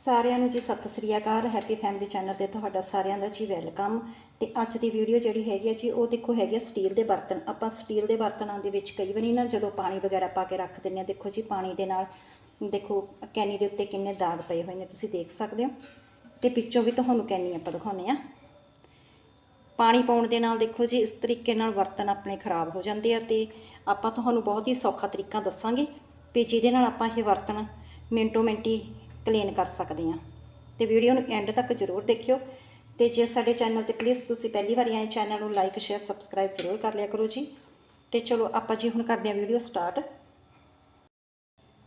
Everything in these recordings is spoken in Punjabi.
ਸਾਰਿਆਂ ਨੂੰ ਜੀ ਸਤਿ ਸ੍ਰੀ ਅਕਾਲ ਹੈਪੀ ਫੈਮਿਲੀ ਚੈਨਲ ਤੇ ਤੁਹਾਡਾ ਸਾਰਿਆਂ ਦਾ ਜੀ ਵੈਲਕਮ ਤੇ ਅੱਜ ਦੀ ਵੀਡੀਓ ਜਿਹੜੀ ਹੈਗੀ ਆ ਜੀ, ਉਹ ਦੇਖੋ ਹੈਗੀ ਆ ਸਟੀਲ ਦੇ ਬਰਤਨ। ਆਪਾਂ ਸਟੀਲ ਦੇ ਬਰਤਨਾਂ ਦੇ ਵਿੱਚ ਕਈ ਵਾਰੀ ਨਾ ਜਦੋਂ ਪਾਣੀ ਵਗੈਰਾ ਪਾ ਕੇ ਰੱਖ ਦਿੰਨੇ ਆ, ਦੇਖੋ ਜੀ ਪਾਣੀ ਦੇ ਨਾਲ, ਦੇਖੋ ਕੈਨੀ ਦੇ ਉੱਤੇ ਕਿੰਨੇ ਦਾਗ ਪਏ ਹੋਏ ਨੇ, ਤੁਸੀਂ ਦੇਖ ਸਕਦੇ ਹੋ। ਤੇ ਪਿੱਛੋਂ ਵੀ ਤੁਹਾਨੂੰ ਕੈਨੀ ਆਪਾਂ ਦਿਖਾਉਂਦੇ ਆ ਪਾਣੀ ਪਾਉਣ ਦੇ ਨਾਲ ਦੇਖੋ ਜੀ, ਇਸ ਤਰੀਕੇ ਨਾਲ ਬਰਤਨ ਆਪਣੇ ਖਰਾਬ ਹੋ ਜਾਂਦੇ ਆ ਤੇ ਆਪਾਂ ਤੁਹਾਨੂੰ ਬਹੁਤ ਹੀ ਸੌਖਾ ਤਰੀਕਾ ਦੱਸਾਂਗੇ। ਵੀ ਜਿਹਦੇ ਨਾਲ ਆਪਾਂ ਇਹ ਬਰਤਨ ਮਿੰਟੋ ਮਿੰਟੀ ਕਲੀਨ ਕਰ ਸਕਦੇ ਆ ਤੇ ਵੀਡੀਓ ਨੂੰ ਐਂਡ ਤੱਕ ਜ਼ਰੂਰ ਦੇਖਿਓ। ਤੇ ਜੇ ਸਾਡੇ ਚੈਨਲ ਤੇ ਪਲੀਜ਼ ਤੁਸੀਂ ਪਹਿਲੀ ਵਾਰੀ ਆਏ ਚੈਨਲ ਨੂੰ ਲਾਈਕ ਸ਼ੇਅਰ ਸਬਸਕ੍ਰਾਈਬ ਜ਼ਰੂਰ ਕਰ ਲਿਆ ਕਰੋ ਜੀ। ਤੇ ਚਲੋ ਆਪਾਂ ਜੀ ਹੁਣ ਕਰਦੇ ਆ ਵੀਡੀਓ ਸਟਾਰਟ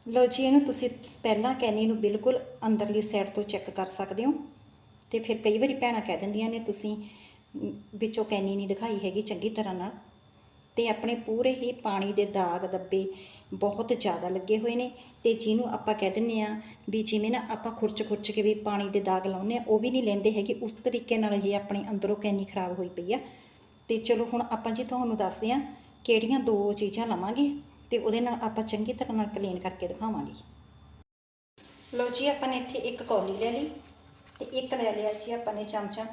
ਲਓ ਜੀ, ਇਹਨੂੰ ਤੁਸੀਂ ਪਹਿਲਾਂ ਕੈਨੀ ਨੂੰ ਬਿਲਕੁਲ ਅੰਦਰਲੀ ਸਾਈਡ ਤੋਂ ਚੈੱਕ ਕਰ ਸਕਦੇ ਹੋ। ਤੇ ਫਿਰ ਕਈ ਵਾਰੀ ਭੈਣਾਂ ਕਹਿ ਦਿੰਦੀਆਂ ਨੇ, ਤੁਸੀਂ ਵਿੱਚੋਂ ਕੈਨੀ ਨਹੀਂ ਦਿਖਾਈ ਹੈਗੀ ਚੰਗੀ ਤਰ੍ਹਾਂ ਨਾਲ। ਤੇ ਆਪਣੇ ਪੂਰੇ ਹੀ ਪਾਣੀ ਦੇ ਦਾਗ ਦੱਬੇ ਬਹੁਤ ਜ਼ਿਆਦਾ ਲੱਗੇ ਹੋਏ ਨੇ ਤੇ ਜਿਹਨੂੰ ਆਪਾਂ ਕਹਿ ਦਿੰਨੇ ਆ ਵੀ ਜਿਵੇਂ ਨਾ ਆਪਾਂ ਖੁਰਚ ਖੁਰਚ ਕੇ ਵੀ ਪਾਣੀ ਦੇ ਦਾਗ ਲਾਉਂਦੇ ਆ ਉਹ ਵੀ ਨਹੀਂ ਲੈਂਦੇ ਹੈਗੇ। ਉਸ ਤਰੀਕੇ ਨਾਲ ਇਹ ਆਪਣੇ ਅੰਦਰੋਂ ਕੈਨੀ ਖਰਾਬ ਹੋਈ ਪਈ ਆ। ਤੇ ਚਲੋ ਹੁਣ ਆਪਾਂ ਜੀ ਤੁਹਾਨੂੰ ਦੱਸਦੇ ਆ ਕਿਹੜੀਆਂ ਦੋ ਚੀਜ਼ਾਂ ਲਵਾਂਗੇ ਤੇ ਉਹਦੇ ਨਾਲ ਆਪਾਂ ਚੰਗੀ ਤਰ੍ਹਾਂ ਨਾਲ ਕਲੀਨ ਕਰਕੇ ਦਿਖਾਵਾਂਗੇ। ਲਓ ਜੀ, ਆਪਾਂ ਨੇ ਇੱਥੇ ਇੱਕ ਕੌਲੀ ਲੈ ਲਈ ਤੇ ਇੱਕ ਲੈ ਲਿਆ ਜੀ ਆਪਾਂ ਨੇ ਚਮਚਾ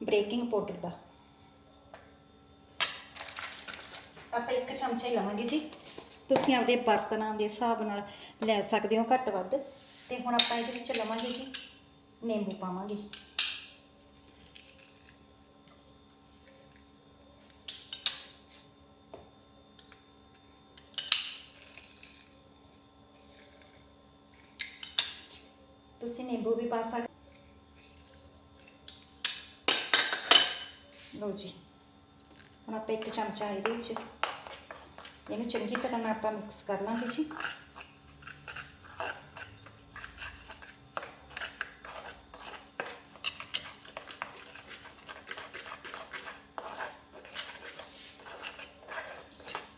ਬੇਕਿੰਗ ਪਾਊਡਰ ਦਾ। ਆਪਾਂ ਇੱਕ ਚਮਚਾ ਹੀ ਲਵਾਂਗੇ ਜੀ। ਤੁਸੀਂ ਆਪਦੇ ਬਰਤਨਾਂ ਦੇ ਹਿਸਾਬ ਨਾਲ ਲੈ ਸਕਦੇ ਹੋ ਘੱਟ ਵੱਧ। ਤੇ ਹੁਣ ਆਪਾਂ ਇਹਦੇ ਵਿੱਚ ਲਵਾਂਗੇ ਜੀ, ਨਿੰਬੂ ਪਾਵਾਂਗੇ। ਤੁਸੀਂ ਨਿੰਬੂ ਵੀ ਪਾ ਸਕਦੇ ਲਓ ਜੀ, ਹੁਣ ਆਪਾਂ ਇੱਕ ਚਮਚਾ ਇਹਦੇ ਵਿੱਚ ਇਹਨੂੰ ਚੰਗੀ ਤਰ੍ਹਾਂ ਨਾਲ ਆਪਾਂ ਮਿਕਸ ਕਰ ਲਾਂਗੇ ਜੀ।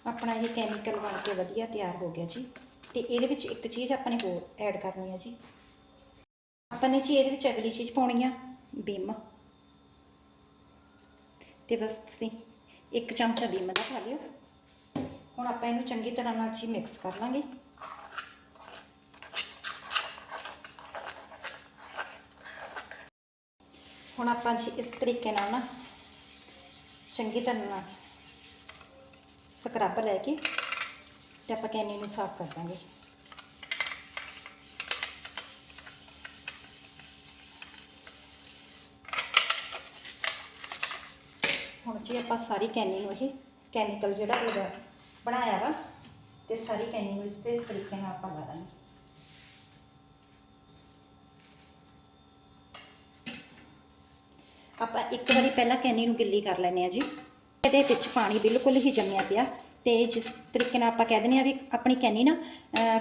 ਆਪਣਾ ਇਹ ਕੈਮੀਕਲ ਬਣ ਕੇ ਵਧੀਆ ਤਿਆਰ ਹੋ ਗਿਆ ਜੀ। ਤੇ ਇਹਦੇ ਵਿੱਚ ਇੱਕ ਚੀਜ਼ ਆਪਾਂ ਨੇ ਹੋਰ ਐਡ ਕਰਨੀ ਹੈ ਜੀ। ਆਪਾਂ ਨੇ ਜੀ ਇਹਦੇ ਵਿੱਚ ਅਗਲੀ ਚੀਜ਼ ਪਾਉਣੀ ਆ, ਬਿਮ। ਤੇ ਬਸ ਤੁਸੀਂ ਇੱਕ ਚਮਚਾ ਬਿਮ ਦਾ ਪਾ ਲਿਓ। ਹੁਣ ਆਪਾਂ ਇਹਨੂੰ ਚੰਗੀ ਤਰ੍ਹਾਂ ਨਾਲ ਜੀ ਮਿਕਸ ਕਰ ਲਾਂਗੇ। ਹੁਣ ਆਪਾਂ ਜੀ ਇਸ ਤਰੀਕੇ ਨਾਲ ਨਾ ਚੰਗੀ ਤਰ੍ਹਾਂ ਨਾਲ ਸਕਰੱਬ ਲੈ ਕੇ ਤੇ ਆਪਾਂ ਕੈਨੀ ਨੂੰ ਸਾਫ਼ ਕਰ ਦਾਂਗੇ। ਹੁਣ ਜੀ ਆਪਾਂ ਸਾਰੀ ਕੈਨੀ ਨੂੰ ਇਹ ਕੈਮੀਕਲ ਜਿਹੜਾ ਇਹਦਾ ਬਣਾਇਆ ਵਾ ਤੇ ਸਾਰੀ ਕੈਨੀ ਨੂੰ ਤਰੀਕੇ ਨਾਲ ਆਪਾਂ ਲਾ ਦਾਂਗੇ। ਆਪਾਂ ਇੱਕ ਵਾਰੀ ਪਹਿਲਾਂ ਕੈਨੀ ਨੂੰ ਗਿੱਲੀ ਕਰ ਲੈਨੇ ਆ ਜੀ। ਇਹਦੇ ਵਿੱਚ ਪਾਣੀ ਬਿਲਕੁਲ ਹੀ ਜੰਮਿਆ ਪਿਆ ਤੇ ਜਿਸ ਤਰੀਕੇ ਨਾਲ ਆਪਾਂ ਕਹਿ ਦਿੰਦੇ ਆ ਵੀ ਆਪਣੀ ਕੈਨੀ ਨਾ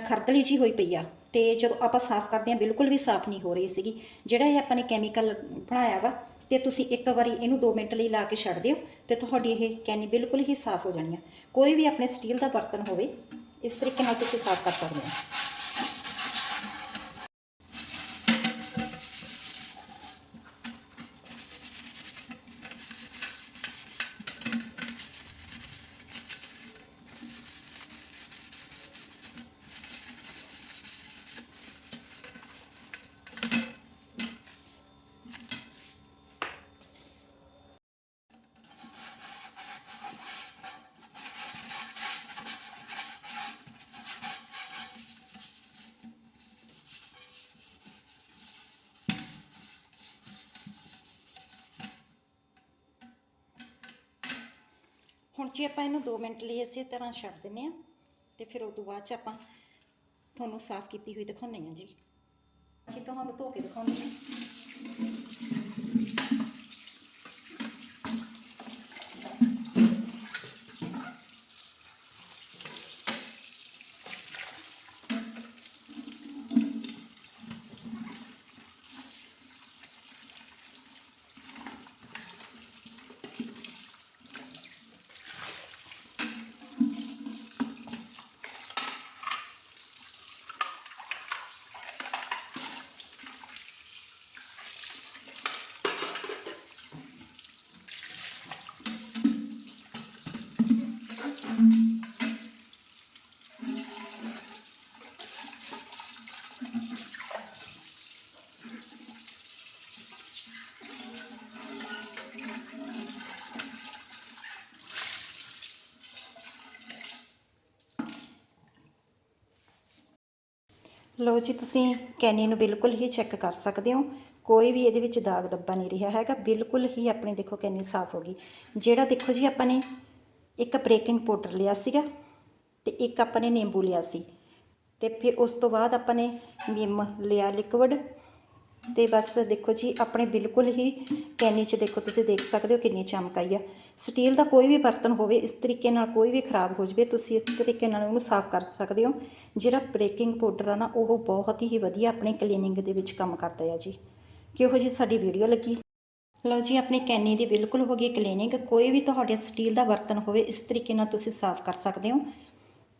ਖਰਦਲੀ ਜੀ ਹੋਈ ਪਈ ਆ ਤੇ ਜਦੋਂ ਆਪਾਂ ਸਾਫ਼ ਕਰਦੇ ਆ ਬਿਲਕੁਲ ਵੀ ਸਾਫ਼ ਨਹੀਂ ਹੋ ਰਹੀ ਸੀਗੀ। ਜਿਹੜਾ ਇਹ ਆਪਾਂ ਨੇ ਕੈਮੀਕਲ ਬਣਾਇਆ ਵਾ ਤੇ ਤੁਸੀਂ ਇੱਕ ਵਾਰੀ ਇਹਨੂੰ 2 ਮਿੰਟ ਲਈ ਲਾ ਕੇ ਛੱਡ ਦਿਓ ਤੇ ਤੁਹਾਡੀ ਇਹ ਕੈਨੀ ਬਿਲਕੁਲ ਹੀ ਸਾਫ਼ ਹੋ ਜਾਣੀ ਆ। ਕੋਈ ਵੀ ਆਪਣੇ ਸਟੀਲ ਦਾ ਬਰਤਨ ਹੋਵੇ, ਇਸ ਤਰੀਕੇ ਨਾਲ ਤੁਸੀਂ ਸਾਫ਼ ਕਰ ਸਕਦੇ ਹੋ। ਹੁਣ ਜੀ ਆਪਾਂ ਇਹਨੂੰ 2 ਮਿੰਟ ਲਈ ਇਸੇ ਤਰ੍ਹਾਂ ਛੱਡ ਦਿੰਨੇ ਆ ਤੇ ਫਿਰ ਉਸ ਤੋਂ ਬਾਅਦ ਚ ਆਪਾਂ ਤੁਹਾਨੂੰ ਸਾਫ਼ ਕੀਤੀ ਹੋਈ ਦਿਖਾਉਂਦੇ ਆ ਜੀ। ਅਸੀਂ ਤੁਹਾਨੂੰ ਧੋ ਕੇ ਦਿਖਾਉਂਦੇ ਆ ਲਓ ਜੀ, ਤੁਸੀਂ ਕੈਨੀ ਨੂੰ ਬਿਲਕੁਲ ਹੀ ਚੈੱਕ ਕਰ ਸਕਦੇ ਹੋ। ਕੋਈ ਵੀ ਇਹਦੇ ਵਿੱਚ ਦਾਗ ਦੱਬਾ ਨਹੀਂ ਰਿਹਾ ਹੈਗਾ, ਬਿਲਕੁਲ ਹੀ ਆਪਣੀ ਦੇਖੋ ਕੈਨੀ ਸਾਫ਼ ਹੋ ਗਈ। ਜਿਹੜਾ ਦੇਖੋ ਜੀ, ਆਪਾਂ ਨੇ ਇੱਕ ਬ੍ਰੇਕਿੰਗ ਪਾਊਡਰ ਲਿਆ ਸੀਗਾ ਤੇ ਇੱਕ ਆਪਾਂ ਨੇ ਨਿੰਬੂ ਲਿਆ ਸੀ। ਤੇ ਫਿਰ ਉਸ ਤੋਂ ਬਾਅਦ ਆਪਾਂ ਨੇ ਵਿਮ ਲਿਆ ਲਿਕਵਿਡ ਤੇ ਬਸ ਦੇਖੋ ਜੀ, ਆਪਣੇ ਬਿਲਕੁਲ ਹੀ ਕੈਨੀ 'ਚ ਦੇਖੋ ਤੁਸੀਂ ਦੇਖ ਸਕਦੇ ਹੋ ਕਿੰਨੀ ਚਮਕ ਆਈ ਆ। ਸਟੀਲ ਦਾ ਕੋਈ ਵੀ ਬਰਤਨ ਹੋਵੇ, ਇਸ ਤਰੀਕੇ ਨਾਲ ਕੋਈ ਵੀ ਖਰਾਬ ਹੋ ਜਵੇ, ਤੁਸੀਂ ਇਸ ਤਰੀਕੇ ਨਾਲ ਉਹਨੂੰ ਸਾਫ਼ ਕਰ ਸਕਦੇ ਹੋ। ਜਿਹੜਾ ਬ੍ਰੇਕਿੰਗ ਪਾਊਡਰ ਆ ਨਾ, ਉਹ ਬਹੁਤ ਹੀ ਵਧੀਆ ਆਪਣੀ ਕਲੀਨਿੰਗ ਦੇ ਵਿੱਚ ਕੰਮ ਕਰਦਾ ਆ ਜੀ। ਕਿਹੋ ਜੀ ਸਾਡੀ ਵੀਡੀਓ ਲੱਗੀ? ਲਓ ਜੀ, ਆਪਣੀ ਕੈਨੀ ਦੀ ਬਿਲਕੁਲ ਹੋ ਗਈ ਕਲੀਨਿੰਗ। ਕੋਈ ਵੀ ਤੁਹਾਡੇ ਸਟੀਲ ਦਾ ਬਰਤਨ ਹੋਵੇ, ਇਸ ਤਰੀਕੇ ਨਾਲ ਤੁਸੀਂ ਸਾਫ਼ ਕਰ ਸਕਦੇ ਹੋ।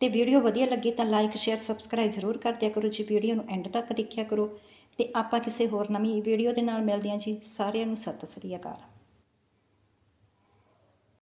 ਤੇ ਵੀਡੀਓ ਵਧੀਆ ਲੱਗੀ ਤਾਂ ਲਾਈਕ ਸ਼ੇਅਰ ਸਬਸਕ੍ਰਾਈਬ ਜ਼ਰੂਰ ਕਰ ਦਿਆ ਕਰੋ ਜੀ। ਵੀਡੀਓ ਨੂੰ ਐਂਡ ਤੱਕ ਦੇਖਿਆ ਕਰੋ। ਤੇ ਆਪਾਂ ਕਿਸੇ ਹੋਰ ਨਵੀਂ ਵੀਡੀਓ ਦੇ ਨਾਲ ਮਿਲਦੇ ਹਾਂ ਜੀ, ਸਾਰਿਆਂ ਨੂੰ ਸਤਿ ਸ੍ਰੀ ਅਕਾਲ।